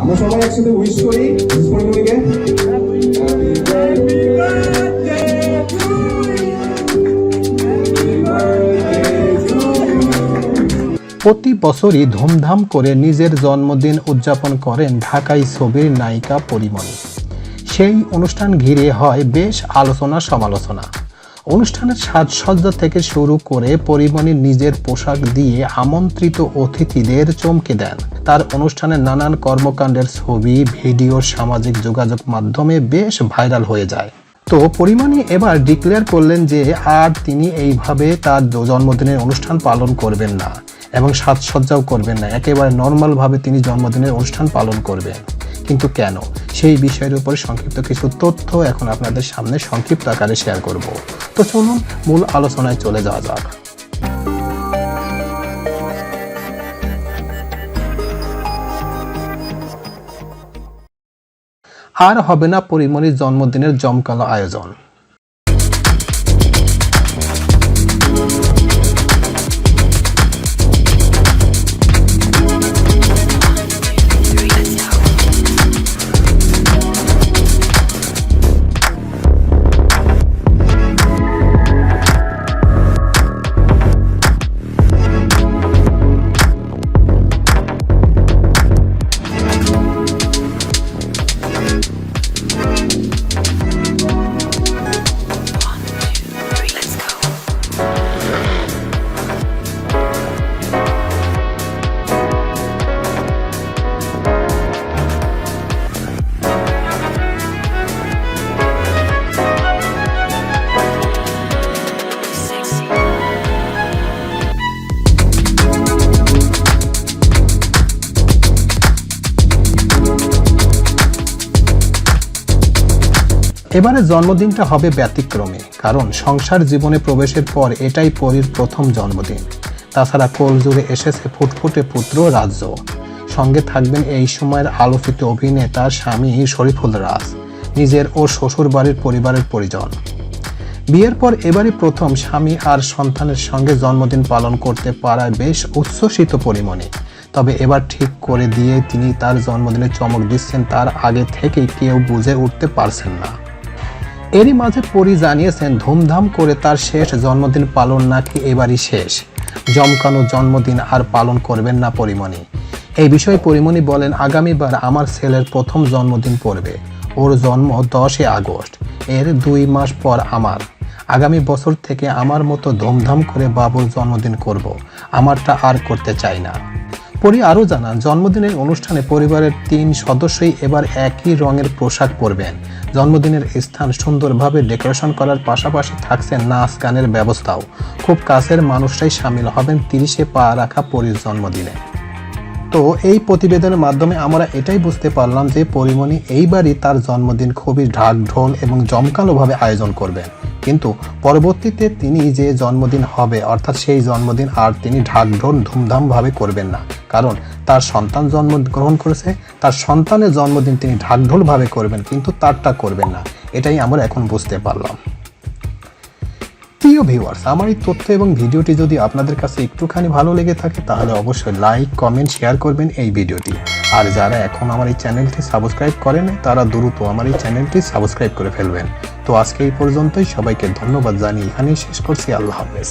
আমরা সবাই একসাথে উইশ করি পরিমণিকে প্রতি বছরই ধুমধাম করে নিজের জন্মদিন উদযাপন করেন ঢাকাই ছবির নায়িকা পরিমণি সেই অনুষ্ঠান ঘিরে হয় বেশ আলোচনা সমালোচনা অনুষ্ঠানের সাজসজ্জা থেকে শুরু করে পরিমণি নিজের পোশাক দিয়ে আমন্ত্রিত অতিথিদের চমকে দেন। তার অনুষ্ঠানের নানান কর্মকাণ্ডের ছবি, ভিডিও, সামাজিক যোগাযোগ মাধ্যমে বেশ ভাইরাল হয়ে যায়। তো পরিমাণী এবার ডিক্লেয়ার করলেন যে আর তিনি এইভাবে তার জন্মদিনের অনুষ্ঠান পালন করবেন না এবং সাজসজ্জাও করবেন না। একেবারে নর্মালভাবে তিনি জন্মদিনের অনুষ্ঠান পালন করবেন। কিন্তু কেন? সেই বিষয়ের উপর সংক্ষিপ্ত কিছু তথ্য এখন আপনাদের সামনে সংক্ষিপ্ত আকারে শেয়ার করব। তো চলুন মূল আলোচনায় চলে যাওয়া যাক। আর হবে না পরিমণির জন্মদিনের জমকালো আয়োজন। এবারে জন্মদিনটা হবে ব্যতিক্রমে, কারণ সংসার জীবনে প্রবেশের পর এটাই পরীর প্রথম জন্মদিন। তাছাড়া কোল জুড়ে এসেছে ফুটফুটে পুত্র রাজ্য। সঙ্গে থাকবেন এই সময়ের আলোচিত অভিনেতা স্বামী শরীফুল রাজ, নিজের ও শ্বশুর বাড়ির পরিবারের পরিজন। বিয়ের পর এবারই প্রথম স্বামী আর সন্তানের সঙ্গে জন্মদিন পালন করতে পারায় বেশ উচ্ছ্বসিত পরিমণি। তবে এবার ঠিক করে দিয়ে তিনি তার জন্মদিনে চমক দিচ্ছেন, তার আগে থেকেই কেউ বুঝে উঠতে পারছেন না। এরই মাঝে পরি জানিয়েছেন ধুমধাম করে তার শেষ জন্মদিন পালন নাকি এবারই শেষ। জমকানো জন্মদিন আর পালন করবেন না পরিমণি। এই বিষয়ে পরিমণি বলেন, আগামীবার আমার ছেলের প্রথম জন্মদিন পড়বে। ওর জন্ম দশই আগস্ট। এর দুই মাস পর আমার। আগামী বছর থেকে আমার মতো ধুমধাম করে বাবুর জন্মদিন করব। আমারটা আর করতে চাই না। পরি আরও জানান, জন্মদিনের অনুষ্ঠানে পরিবারের তিন সদস্যই এবার একই রঙের পোশাক পরবেন। জন্মদিনের স্থান সুন্দরভাবে ডেকোরেশন করার পাশাপাশি থাকছে নাচ, গানের ব্যবস্থাও। খুব কাছের মানুষটাই সামিল হবেন তিরিশে পা রাখা পরির জন্মদিনে। তো এই প্রতিবেদনের মাধ্যমে আমরা এটাই বুঝতে পারলাম যে পরিমণি এইবারই তার জন্মদিন খুবই ঢাক, ঢোল এবং জমকালোভাবে আয়োজন করবেন। কিন্তু পরবর্তীতে তিনি যে জন্মদিন হবে, অর্থাৎ সেই জন্মদিন আর তিনি ঢাক, ঢোল ধুমধামভাবে করবেন না। কারণ তার সন্তান জন্ম গ্রহণ করেছে, তার সন্তানের জন্মদিন তিনি ঢাকঢোলভাবে করবেন, কিন্তু তারটা করবেন না। এটাই আমরা এখন বুঝতে পারলাম। প্রিয় ভিউয়ার্স আমার এই তথ্য এবং ভিডিওটি যদি আপনাদের কাছে একটুখানি ভালো লেগে থাকে, তাহলে অবশ্যই লাইক কমেন্ট শেয়ার করবেন এই ভিডিওটি। আর যারা এখন আমার এই চ্যানেলটি সাবস্ক্রাইব করেন তারা দ্রুত আমার এই চ্যানেলটি সাবস্ক্রাইব করে ফেলবেন। তো আজকে এই পর্যন্তই, সবাইকে ধন্যবাদ জানিয়ে এখানেই শেষ করছি। আল্লাহ হাফেজ।